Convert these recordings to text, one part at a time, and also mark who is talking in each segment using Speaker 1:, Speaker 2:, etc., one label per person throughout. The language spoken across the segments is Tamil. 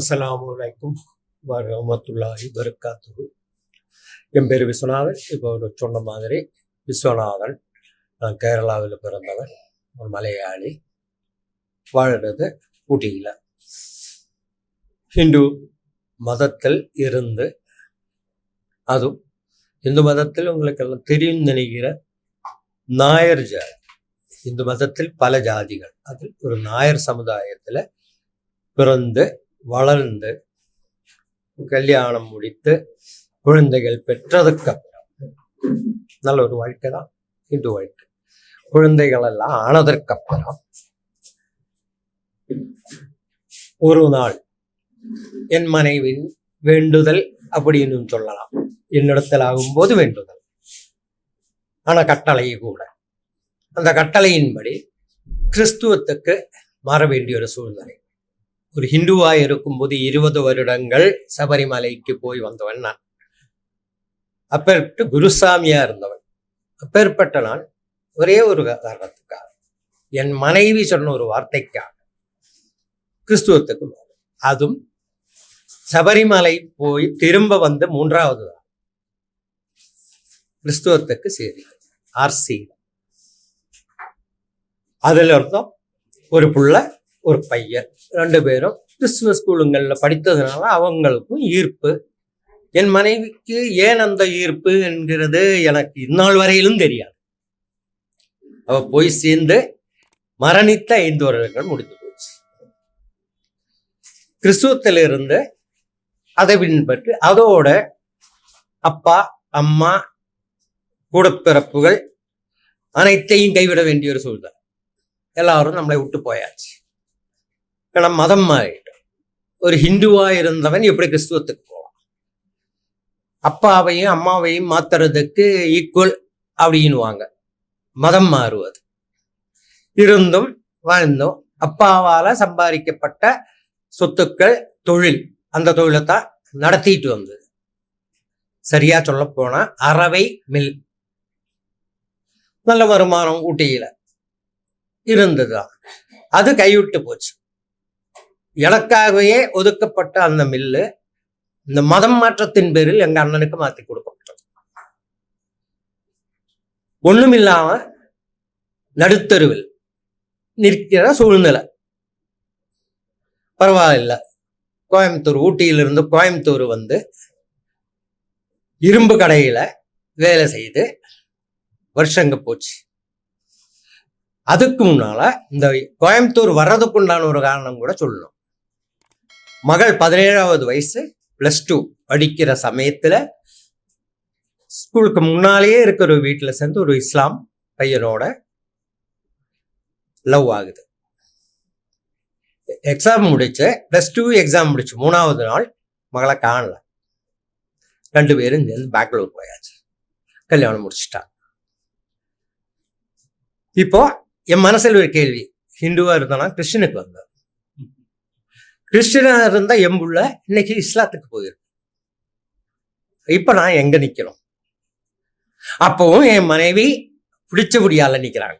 Speaker 1: அஸ்லாம் வலைக்கும் வரமத்துல்லாஹி வரக்காத்து என் பேர் விஸ்வநாதன் இப்போ ஒரு சொன்ன மாதிரி விஸ்வநாதன் நான் கேரளாவில் பிறந்தவன் ஒரு மலையாளி வாழ்கிறது ஊட்டியில் ஹிந்து மதத்தில் இருந்து அதுவும் இந்து மதத்தில் உங்களுக்கு எல்லாம் தெரியும் நினைக்கிற நாயர் ஜாதி இந்து மதத்தில் பல ஜாதிகள் அதில் ஒரு நாயர் சமுதாயத்தில் பிறந்து வளர்ந்து கல்யாணம் முடித்து குழந்தைகள் பெற்றதுக்கு அப்புறம் நல்ல ஒரு வாழ்க்கை தான் இந்து வாழ்க்கை. குழந்தைகள் எல்லாம் ஆனதற்கு அப்புறம் ஒரு நாள் என் மனைவின் வேண்டுதல் அப்படின்னு சொல்லலாம். என்னிடத்தில் ஆகும்போது வேண்டுதல். ஆனால் கட்டளை கூட. அந்த கட்டளையின்படி கிறிஸ்துவத்துக்கு மாற வேண்டிய ஒரு சூழ்நிலை. ஒரு ஹிந்துவா இருக்கும்போது இருபது வருடங்கள் சபரிமலைக்கு போய் வந்தவன் நான். அப்பேற்பட்டு குருசாமியா இருந்தவன். அப்பேற்பட்ட நான் ஒரே ஒரு காரணத்துக்காக. என் மனைவி சொன்ன ஒரு வார்த்தைக்காக. கிறிஸ்துவத்துக்கு அதுவும் சபரிமலை போய் திரும்ப வந்து மூன்றாவது தான் கிறிஸ்துவத்துக்கு சேரி ஆர்சி அதுல இருந்தோம் ஒரு புள்ள ஒரு பையன். ரெண்டு பேரும் கிறிஸ்துவ ஸ்கூலுங்களில் படித்ததுனால அவங்களுக்கும் ஈர்ப்பு. என் மனைவிக்கு ஏன் அந்த ஈர்ப்பு என்கிறது எனக்கு இந்நாள் வரையிலும் தெரியாது. அவ போய் சேர்ந்து மரணித்த ஐந்து வருடங்கள் முடிந்து போச்சு. கிறிஸ்துவத்திலிருந்து அதை பின்பற்றி அதோட அப்பா அம்மா கூடப்பிறப்புகள் அனைத்தையும் கைவிட வேண்டிய ஒரு சூழ்நிலை. எல்லாரும் நம்மளை விட்டு போயாச்சு. ஏன்னா மதம் மாறிட்டோம் ஒரு ஹிந்துவா இருந்தவன் எப்படி கிறிஸ்துவத்துக்கு போவான் அப்பாவையும் அம்மாவையும் மாத்துறதுக்கு ஈக்குவல் அப்படின்னுவாங்க மதம் மாறுவது இருந்தும் வாழ்ந்தும் அப்பாவால சம்பாதிக்கப்பட்ட சொத்துக்கள் தொழில் அந்த தொழிலை தான் நடத்திட்டு வந்தது சரியா சொல்ல போனா அறவை மில் நல்ல வருமானம் ஊட்டியில இருந்ததுதான் அது கைவிட்டு போச்சு எனக்காகவே ஒதுக்கப்பட்ட அந்த மில்லு இந்த மதம் மாற்றத்தின் பேரில் எங்க அண்ணனுக்கு மாத்தி கொடுக்கப்பட்டது. ஒண்ணுமில்லாம நடுத்தருவில் நிற்கிற சூழ்நிலை. பரவாயில்ல. கோயம்புத்தூர் ஊட்டியிலிருந்து கோயம்புத்தூர் வந்து இரும்பு கடையில வேலை செய்து வருஷங்க போச்சு. அதுக்கு முன்னால இந்த கோயம்புத்தூர் வர்றதுக்குண்டான ஒரு காரணம் கூட சொல்லணும். மகள் பதினேழாவது வயசு பிளஸ் டூ படிக்கிற சமயத்தில் ஸ்கூலுக்கு முன்னாலேயே இருக்கிற ஒரு வீட்டில் சேர்ந்து ஒரு இஸ்லாம் பையனோட லவ் ஆகுது. எக்ஸாம் முடிச்சு பிளஸ் டூ எக்ஸாம் முடிச்சு மூணாவது நாள் மகளை காணல. ரெண்டு பேரும் சேர்ந்து பெங்களூர் போயாச்சு. கல்யாணம் முடிச்சிட்டா. இப்போ என் மனசில் ஒரு கேள்வி ஹிந்துவாக இருந்தானா கிறிஸ்டனுக்கு வந்தார் கிறிஸ்டினா இருந்தா எம்புள்ள இன்னைக்கு இஸ்லாத்துக்கு போயிருக்கு இப்ப நான் எங்க நிக்கிறோம்? அப்பவும் என் மனைவி பிடிச்சபடியால நிக்கிறாங்க.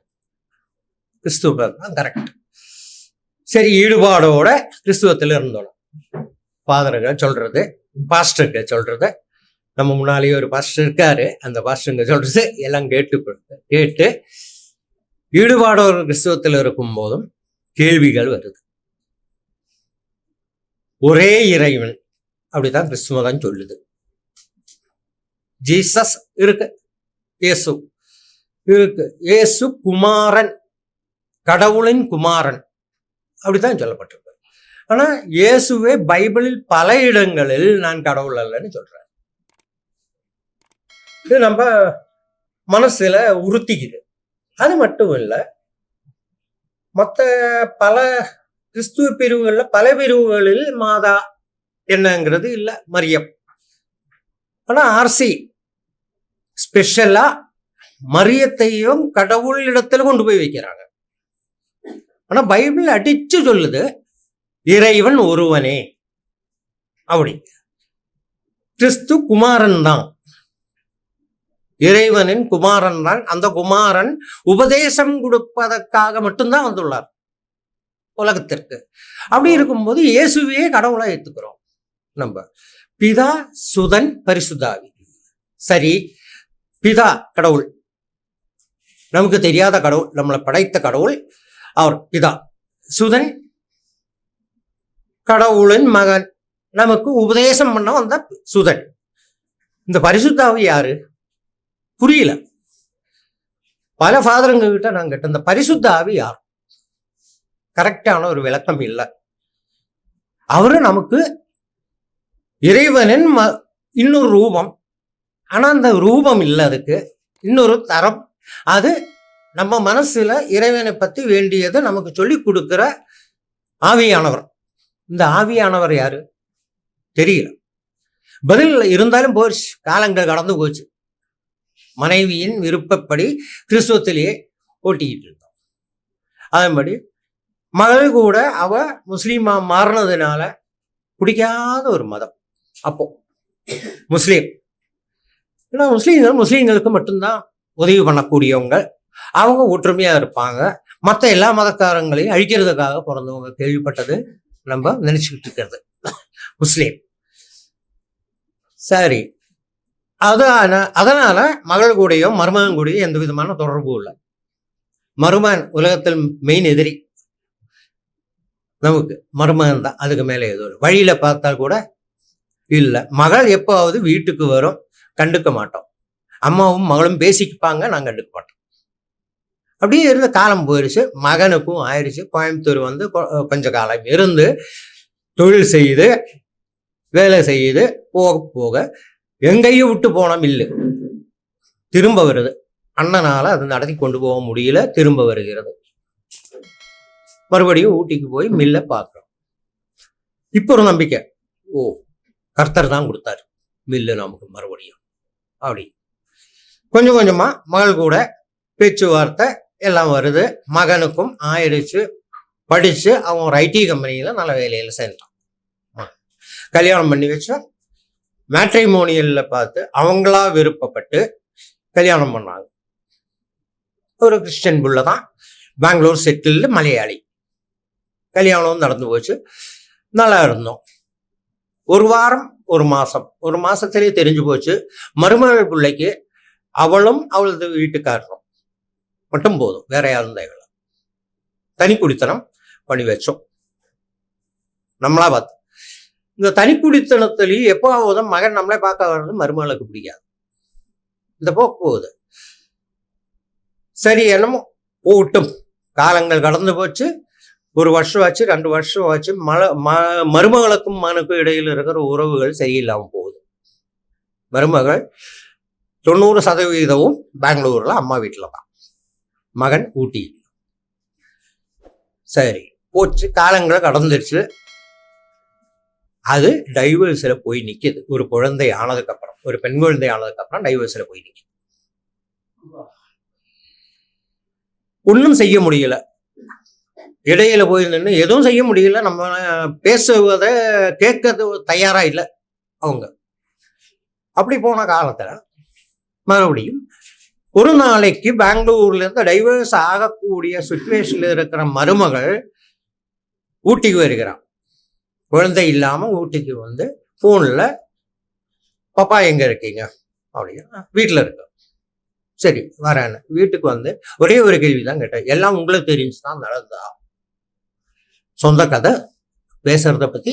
Speaker 1: கிறிஸ்துவ தான் கரெக்ட் சரி ஈடுபாடோட கிறிஸ்துவத்துல இருந்தோம். ஃபாதருங்க சொல்றது பாஸ்டருங்க சொல்கிறது நம்ம முன்னாலேயே ஒரு பாஸ்டர் இருக்காரு. அந்த பாஸ்டருங்க சொல்றது எல்லாம் கேட்டு கேட்டு ஈடுபாடோட கிறிஸ்துவத்தில் இருக்கும் போதும் கேள்விகள் வருது. ஒரே இறைவன். அப்படிதான் கிறிஸ்துவ சொல்லுது. ஜீசஸ் இருக்கு. இயேசு. இருக்கு. இயேசு குமாரன். கடவுளின் குமாரன். அப்படித்தான் சொல்லப்பட்டிருக்கு. ஆனா இயேசுவே பைபிளில் பல இடங்களில் நான் கடவுள் அல்லன்னு சொல்றேன் இது நம்ம மனசுல உறுத்திக்குது. அது மட்டும் இல்லை மற்ற பல கிறிஸ்துவ பிரிவுகளில் பல பிரிவுகளில் மாதா என்னங்கிறது இல்லை மரியம். ஆனா ஆர்சி ஸ்பெஷலாக மரியத்தையும் கடவுள் இடத்துல கொண்டு போய் வைக்கிறாங்க. ஆனா பைபிள் அடிச்சு சொல்லுது இறைவன் ஒருவனே. அப்படி. கிறிஸ்து குமாரன் தான். இறைவனின் குமாரன் தான். அந்த குமாரன் உபதேசம் கொடுப்பதற்காக மட்டும்தான் வந்துள்ளார். உலகத்திற்கு. அப்படி இருக்கும்போது இயேசுவையே கடவுளா ஏற்றுக்கிறோம் நம்ம. பிதா சுதன் பரிசுத்தாவி. சரி பிதா கடவுள். நமக்கு தெரியாத கடவுள் நம்மளை படைத்த கடவுள் அவர் பிதா. சுதன் கடவுளின் மகன். நமக்கு உபதேசம் பண்ண வந்த சுதன். இந்த பரிசுத்தாவி யாரு? புரியல. பல ஃபாதருங்க கிட்ட நான் கேட்டேன் இந்த பரிசுத்தாவி யார்? கரெக்டான ஒரு விளக்கம் இல்லை. அவரு நமக்கு இறைவனின் ம இன்னொரு ரூபம் ஆனால் அந்த ரூபம் இல்லை அதுக்கு. இன்னொரு தரம். அது நம்ம மனசுல இறைவனை பற்றி வேண்டியதை நமக்கு சொல்லி கொடுக்குற ஆவியானவர். இந்த ஆவியானவர் யாரு? தெரியல. பதில் இருந்தாலும் போச்சு காலங்கள் கடந்து போச்சு. மனைவியின் விருப்பப்படி கிறிஸ்துவத்திலேயே ஓட்டிக்கிட்டு இருந்தோம். அதன்படி மகள் கூட அவ முஸ்லீமா மாறினதுனால பிடிக்காத ஒரு மதம் அப்போ முஸ்லீம் ஏன்னா முஸ்லீம்கள் முஸ்லீம்களுக்கு மட்டும்தான் உதவி பண்ணக்கூடியவங்க அவங்க ஒற்றுமையா இருப்பாங்க மற்ற எல்லா மதக்காரங்களையும் அழிக்கிறதுக்காக பிறந்தவங்க கேள்விப்பட்டது நம்ம நினைச்சுக்கிட்டு இருக்கிறது முஸ்லீம் சரி அதான அதனால மகள் கூடயும் மருமகன் கூடயும் எந்த விதமான தொடர்பும் இல்லை மருமகன் உலகத்தில் மெயின் எதிரி நமக்கு மருமகன் தான் அதுக்கு மேலே எதுவும் வழியில் வழியில பார்த்தா கூட இல்லை. மகள் எப்போவாவது வீட்டுக்கு வரும் கண்டுக்க மாட்டோம். அம்மாவும் மகளும் பேசிக்குப்பாங்க நான் கண்டுக்க மாட்டோம். அப்படியே இருந்த காலம் போயிடுச்சு மகனுக்கும் ஆயிடுச்சு கோயம்புத்தூர் வந்து கொ- கொஞ்ச காலம் இருந்து தொழில் செய்து வேலை செய்யுது போக போக எங்கேயும் விட்டு போனோம் இல்லை. திரும்ப வருது. அண்ணனால அது நடத்தி கொண்டு போக முடியல. திரும்ப வருகிறது. மறுபடியும் ஊட்டிக்கு போய் மில்லை பார்க்குறோம் இப்போ ஒரு நம்பிக்கை. ஓ கர்த்தர் தான் கொடுத்தாரு. மில்லு நமக்கு மறுபடியும். அப்படி. கொஞ்சம் கொஞ்சமா மகள் கூட பேச்சுவார்த்தை எல்லாம் வருது. மகனுக்கும் ஆயிடுச்சு. படிச்சு அவன் ஒரு ஐடி கம்பெனியில நல்ல வேலையில சேர்ந்தான். கல்யாணம் பண்ணி வச்சா மேட்ரிமோனியல்ல பார்த்து அவங்களா விருப்பப்பட்டு கல்யாணம் பண்ணாங்க. ஒரு கிறிஸ்டியன் புள்ள தான். பெங்களூர் செட்டில்டு மலையாளி. கல்யாணம் நடந்து போச்சு நல்லா இருந்தோம் ஒரு வாரம் ஒரு மாசம் ஒரு மாதத்துலேயே தெரிஞ்சு போச்சு மருமகள் பிள்ளைக்கு அவளும் அவளது வீட்டுக்காரரும் மட்டும் போதும் வேற யாரும் தேவையில்லை தனி குடித்தனம் பண்ணி வச்சோம் நம்மளா பார்த்து இந்த தனி குடித்தனத்துலேயும் எப்போ ஆகுதும் மகன் நம்மளே பார்க்க வர்றது மருமகளுக்கு பிடிக்காது இந்த போக்கு போகுது சரி என்னமோ போகட்டும் காலங்கள் கடந்து போச்சு ஒரு வருஷம் ஆச்சு ரெண்டு வருஷம் ஆச்சு மல ம மருமகளுக்கும் மகனுக்கும் இடையில் இருக்கிற உறவுகள் சரியில்லாமல் போகுது. மருமகள் தொண்ணூறு சதவீதமும் பெங்களூர்ல அம்மா வீட்டில் தான். மகன் ஊட்டி. சரி போச்சு காலங்களை கடந்துருச்சு. அது டைவர்ஸில் போய் நிற்கிது ஒரு குழந்தை ஆனதுக்கப்புறம் ஒரு பெண் குழந்தை ஆனதுக்கப்புறம் டைவர்ஸில் போய் நிற்கிது ஒன்றும் செய்ய முடியல. இடையில போய் நின்று எதுவும் செய்ய முடியல. நம்ம பேசுவதை கேட்கறது தயாரா இல்லை அவங்க. அப்படி போன காலத்துல மறுபடியும் ஒரு நாளைக்கு பெங்களூர்ல இருந்து டைவர்ஸ் ஆகக்கூடிய சுச்சுவேஷன்ல இருக்கிற மருமகள் ஊட்டிக்கு வருகிறான். குழந்தை இல்லாம ஊட்டிக்கு வந்து போன்ல பாப்பா எங்க இருக்கீங்க? அப்படின்னா. வீட்டில் இருக்கு. சரி வரேன் வீட்டுக்கு வந்து ஒரே ஒரு கேள்வி தான் கேட்டேன். எல்லாம் உங்களுக்கு தெரிஞ்சுதான் நடந்தா சொந்த கதை பேசுறத பத்தி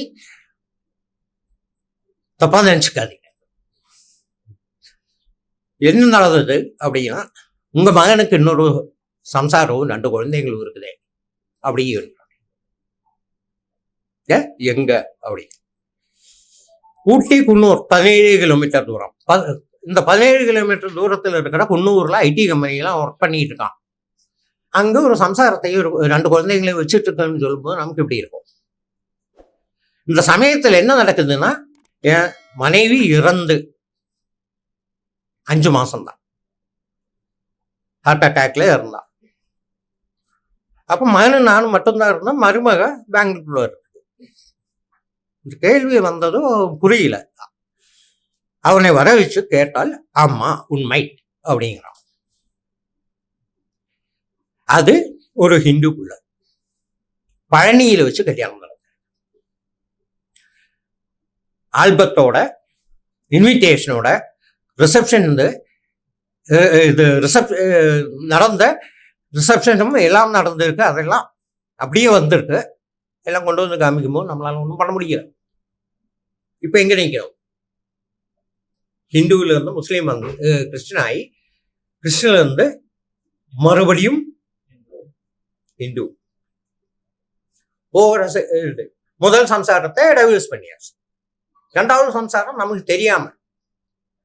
Speaker 1: தப்பா நினைச்சுக்காதீங்க. என்ன நடந்தது அப்படின்னா உங்க மகனுக்கு இன்னொரு சம்சாரம் ரெண்டு குழந்தைங்களும் இருக்குதே அப்படி ஏ எங்க? அப்படி. ஊட்டி குன்னூர் பதினேழு கிலோமீட்டர் தூரம். இந்த பதினேழு கிலோமீட்டர் தூரத்தில் இருக்கிற குன்னூர்ல ஐடி கம்பெனிலாம் ஒர்க் பண்ணிட்டு இருக்கான். அங்க ஒரு சம்சாரத்தையும் ஒரு ரெண்டு குழந்தைங்களையும் வச்சுட்டு இருக்கேன்னு சொல்லும்போது நமக்கு இப்படி இருக்கும். இந்த சமயத்தில் என்ன நடக்குதுன்னா என் மனைவி இறந்து அஞ்சு மாசம்தான். ஹார்ட் அட்டாக்ல இருந்தா அப்போ மகனும் நானும் மட்டும்தான் இருந்தோம். மருமக பெங்களூர்ல இருக்கு இந்த கேள்வி வந்ததும் புரியல. அவனை வர வச்சு கேட்டால் ஆமா உண்மை அப்படிங்கிறான். அது ஒரு ஹிந்து புள்ள பழனியில வச்சு கல்யாணம் நடந்தது ஆல்பத்தோட இன்விடேஷனோட ரிசப்ஷன் வந்து இது ரிசப் நடந்த ரிசப்ஷனும் எல்லாம் நடந்திருக்கு. அதெல்லாம் அப்படியே வந்திருக்கு. எல்லாம் கொண்டு வந்து காமிக்கும் போது நம்மளால ஒன்றும் பண்ண முடியல. இப்போ எங்க நிற்கிறோம் ஹிந்துவில இருந்து முஸ்லீம் வந்து கிறிஸ்டின் ஆகி கிறிஸ்டின்லேருந்து மறுபடியும் ஹிந்து போகிற இது. முதல் சம்சாரத்தை டைவர்ஸ் பண்ணியாச்சு ரெண்டாவது சம்சாரம் நமக்கு தெரியாம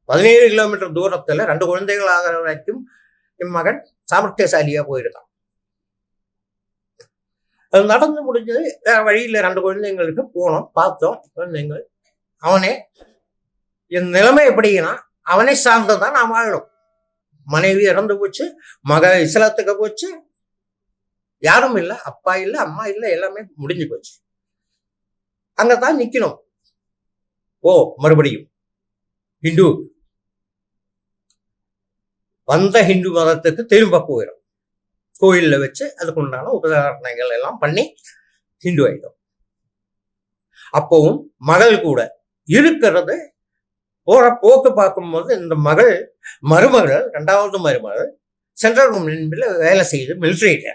Speaker 1: பதினேழு கிலோமீட்டர் தூரத்துல ரெண்டு குழந்தைகள் ஆகிற வரைக்கும் என் மகன் சாமர்த்தியசாலியா போயிருக்கான் அது நடந்து முடிஞ்சது வேற வழியில ரெண்டு குழந்தைங்களுக்கு போனோம் பார்த்தோம் குழந்தைங்கள் அவனே என் நிலைமை எப்படின்னா அவனை சார்ந்து தான் நான் வாழணும் மனைவி இறந்து போச்சு மக இஸ்லாத்துக்கு போச்சு யாரும் இல்லை அப்பா இல்லை அம்மா இல்லை எல்லாமே முடிஞ்சு போச்சு. அங்கதான் நிக்கணும். ஓ மறுபடியும். ஹிந்து. வந்த ஹிந்து மதத்துக்கு திரும்ப போயிடும் கோயில்ல வச்சு அதுக்கு உண்டான உபகரணங்கள் எல்லாம் பண்ணி ஹிந்து ஆயிடும் அப்பவும் மகள் கூட இருக்கிறது போற போக்கு பார்க்கும்போது இந்த மகள் மருமகள் ரெண்டாவது மருமகள் சென்ட்ரல் கவர்மெண்ட்ல வேலை செய்யுது மிலிட்ரியில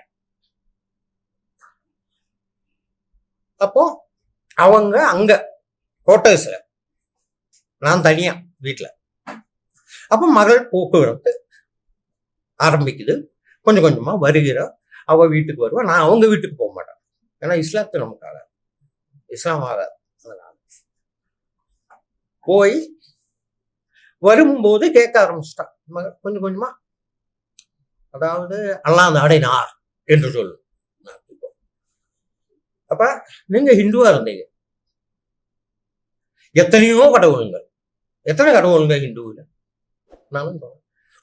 Speaker 1: அப்போ அவங்க அங்க குவார்டர்ஸ்ல நான் தனியா வீட்டுல அப்போ மகள் போக்குவரத்து ஆரம்பிக்குது. கொஞ்சம் கொஞ்சமா வருகிறா. அவ வீட்டுக்கு வருவா. நான் அவங்க வீட்டுக்கு போக மாட்டேன். ஏன்னா இஸ்லாத்து நமக்கு ஆகாது இஸ்லாம் ஆகாது அதனால. போய் வரும்போது கேட்க ஆரம்பிச்சிட்டான் மகள் கொஞ்சம் கொஞ்சமா அதாவது அல்லாஹ் நாடினார் என்று சொல்லு. அப்ப நீங்க ஹிந்துவா இருந்தீங்க. எத்தனையோ கடவுளுங்கள் எத்தனை கடவுளுங்க ஹிந்துவில்? நானும்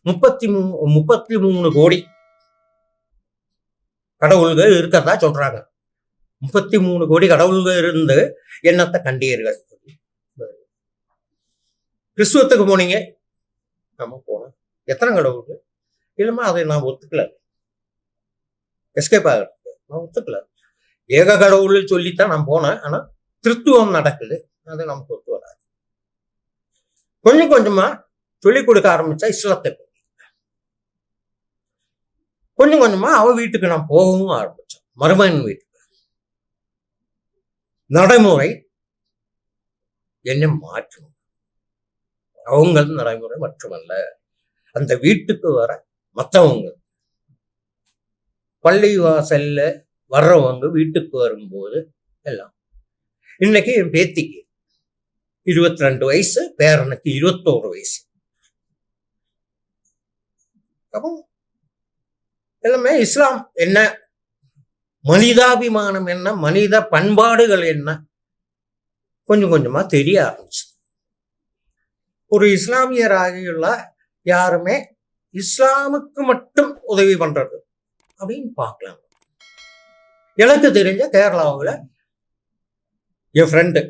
Speaker 1: முப்பத்தி மூ முப்பத்தி மூணு கோடி கடவுள்கள் இருக்கிறதா சொல்றாங்க. முப்பத்தி மூணு கோடி கடவுள்கள் இருந்து என்னத்தை கண்டீர்கள்? கிறிஸ்துவத்துக்கு போனீங்க? நம்ம போனோம். எத்தனை கடவுள்கள்? இல்லைம்மா அதை நான் ஒத்துக்கல. எஸ்கேப் ஆகிறது நான் ஒத்துக்கல. ஏக கடவுள் சொல்லித்தான் நான் போனேன். ஆனா திருத்துவம் நடக்குது. அது நமக்கு ஒத்து வராது. கொஞ்சம் கொஞ்சமா சொல்லிக் கொடுக்க ஆரம்பிச்சா இஸ்லாத்தை கொஞ்சம் கொஞ்சமா அவ வீட்டுக்கு நான் போகவும் ஆரம்பிச்சேன். மருமகன் வீட்டுக்கு. நடைமுறை என்ன மாற்றும். அவங்க நடைமுறை மட்டுமல்ல அந்த வீட்டுக்கு வர மற்றவங்க பள்ளி வாசல்ல வர்றவங்க வீட்டுக்கு வரும்போது எல்லாம். இன்னைக்கு என் பேத்திக்கு இருபத்தி ரெண்டு வயசு பேரனுக்கு இருபத்தோரு வயசு. அப்போ எல்லாமே இஸ்லாம் என்ன? மனிதாபிமானம் என்ன? மனித பண்பாடுகள் என்ன? கொஞ்சம் கொஞ்சமா தெரிய ஆரம்பிச்சு. ஒரு இஸ்லாமியராகியுள்ள யாருமே இஸ்லாமுக்கு மட்டும் உதவி பண்றது அப்படின்னு பார்க்கலாம். எனக்கு தெரிஞ்ச கேரளாவில் என் ஃப்ரெண்டு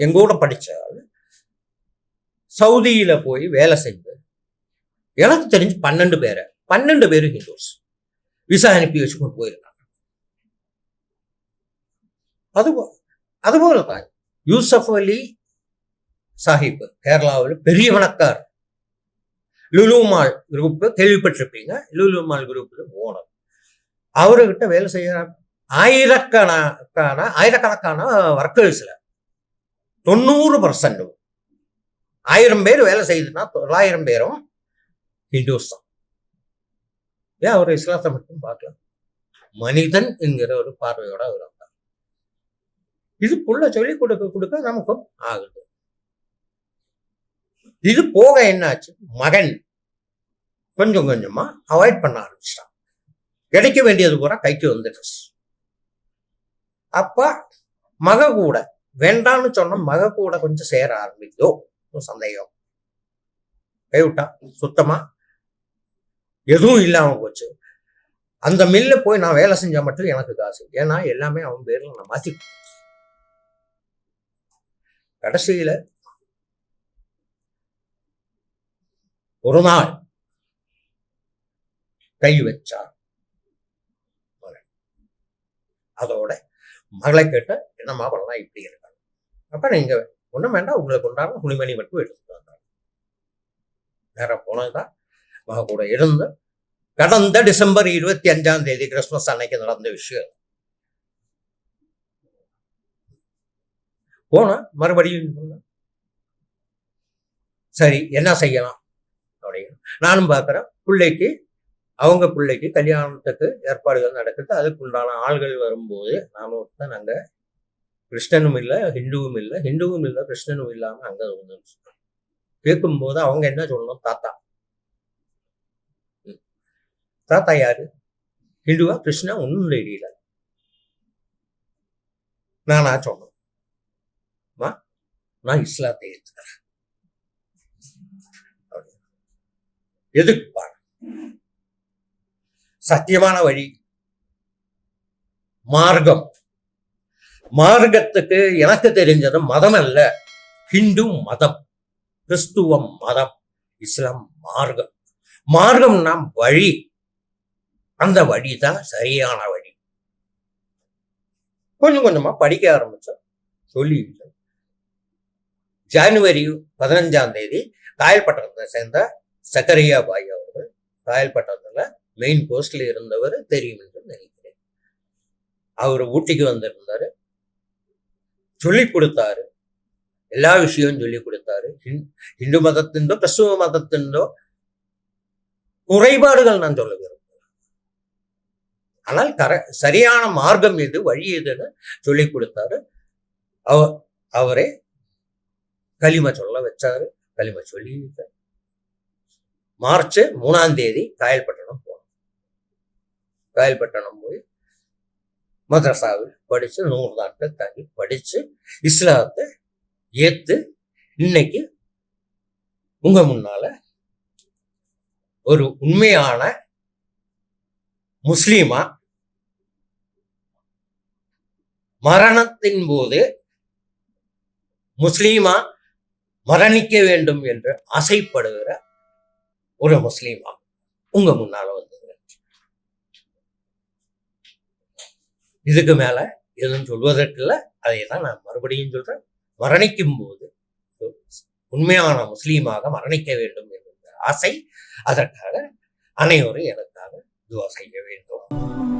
Speaker 1: எங்கூட கூட சவுதியில் சவுதியில போய் வேலை செஞ்சு எனக்கு தெரிஞ்சு பன்னெண்டு பேரை பன்னெண்டு பேரு ஹிந்துஸ் விசா அனுப்பி வச்சு கொண்டு போயிருக்காங்க அதுபோ அதுபோல தான் யூசப் அலி சாஹிப் கேரளாவில் பெரிய வணக்கார் லுலுமால் குரூப் கேள்விப்பட்டிருப்பீங்க. லுலுமால் குரூப்பில் ஓனர் அவர்கிட்ட வேலை செய்யற ஆயிரக்கணக்கான ஆயிரக்கணக்கான ஒர்க்கர்ஸில் தொண்ணூறு பர்சன்ட் ஆயிரம் பேர் வேலை செய்யுதுன்னா தொள்ளாயிரம் பேரும் ஹிந்துஸ் தான். ஏன் அவர் இஸ்லாத்தை மட்டும் பார்க்கலாம் மனிதன் என்கிற ஒரு பார்வையோட அவர் வந்தார். இது புள்ள சொல்லி கொடுக்க கொடுக்க நமக்கும் ஆகுது. இது போக என்னாச்சு? மகன் கொஞ்சம் கொஞ்சமா அவாய்ட் பண்ண ஆரம்பிச்சிட்டான். கிடைக்க வேண்டியது பூரா கைக்கு வந்துடுச்சு அப்ப மக கூட வேண்டான்னு சொன்ன மக கூட கொஞ்சம் சேர ஆரம்பிக்குதோ? சந்தேகம். கைவிட்டான் சுத்தமா? எதுவும் இல்லாம போச்சு. அந்த மில்ல போய் நான் வேலை செஞ்சா மட்டும் எனக்கு காசு. ஏன்னா எல்லாமே அவன் பேர்ல நான் மாத்தி கடைசியில ஒரு நாள் கை வச்சார் அதோட மகளை கேட்ட என்னம்மா பண்ணலாம் இப்படி இருக்காங்க. அப்ப நீங்க ஒண்ணும் வேண்டாம் உங்களுக்கு உண்டான துணிமணி மட்டும் எடுத்துட்டு வந்தாங்க வேற போனதுதான். மக கூட இருந்து கடந்த டிசம்பர் இருபத்தி அஞ்சாம் தேதி கிறிஸ்துமஸ் அன்னைக்கு நடந்த விஷயம். போனா மறுபடியும் சரி என்ன செய்யலாம்? அப்படின்னு. நானும் பார்க்குறேன் பிள்ளைக்கு அவங்க பிள்ளைக்கு கல்யாணத்துக்கு ஏற்பாடுகள் நடக்குது. அதுக்கு உண்டான ஆள்கள் வரும்போது நாம ஒருத்தன் அங்க கிருஷ்ணனும் இல்லை ஹிந்துவும் இல்லை ஹிந்துவும் இல்லை கிறிஸ்டனும் இல்லாம அங்க வந்து கேட்கும்போது அவங்க என்ன சொல்லணும்? தாத்தா. தாத்தா யாரு? ஹிந்துவா கிருஷ்ணா? ஒன்றும் தெரியல. நானா சொன்னேன் நான் இஸ்லாத்தை ஏற்றுக்கிறேன் எதுக்குப்பா சத்தியமான வழி. மார்க்கம். மார்க்கத்துக்கு எனக்கு தெரிஞ்சது மதம் அல்ல. ஹிந்து மதம் கிறிஸ்துவம் மதம் இஸ்லாம் மார்க்கம். மார்க்கம்னா வழி. அந்த வழி தான் சரியான வழி. கொஞ்சம் கொஞ்சமா படிக்க ஆரம்பிச்சோம். சொல்லி ஜனவரி பதினஞ்சாம் தேதி காயல்பட்டணத்தை சேர்ந்த சக்கரையா பாய் அவர்கள் காயல்பட்டணத்துல மெயின் போஸ்ட்ல இருந்தவர் தெரியும் என்று நினைக்கிறேன். அவர் ஊட்டிக்கு வந்திருந்தாரு. சொல்லி கொடுத்தாரு. எல்லா விஷயமும் சொல்லி கொடுத்தாரு. இந்து மதத்தின்தோ கிறிஸ்துவ மதத்தின்தோ குறைபாடுகள் நான் சொல்ல விரும்புகிறேன். ஆனால் கர சரியான மார்க்கம் எது வழி எதுன்னு சொல்லி கொடுத்தாரு. அவ அவரே களிம சொல்ல வச்சாரு. களிம சொல்லி மார்ச் மூணாம் தேதி காயல்பட்டணம் காயல்பட்டணம் போய் மதரசாவில் படித்து நூறு நாட்கள் தங்கி படிச்சு இஸ்லாத்தை ஏற்று இன்னைக்கு உங்க முன்னால ஒரு உண்மையான முஸ்லீமா மரணத்தின் போது முஸ்லீமா மரணிக்க வேண்டும் என்று ஆசைப்படுகிற ஒரு முஸ்லீமா உங்க முன்னால வந்து இதுக்கு மேலே எதுவும் சொல்வதற்கு இல்லை அதை தான் நான் மறுபடியும் சொல்கிறேன் மரணிக்கும் போது உண்மையான முஸ்லீமாக மரணிக்க வேண்டும் என்ற ஆசை அதற்காக அனைவரும் எனக்காக துவா செய்ய வேண்டும்.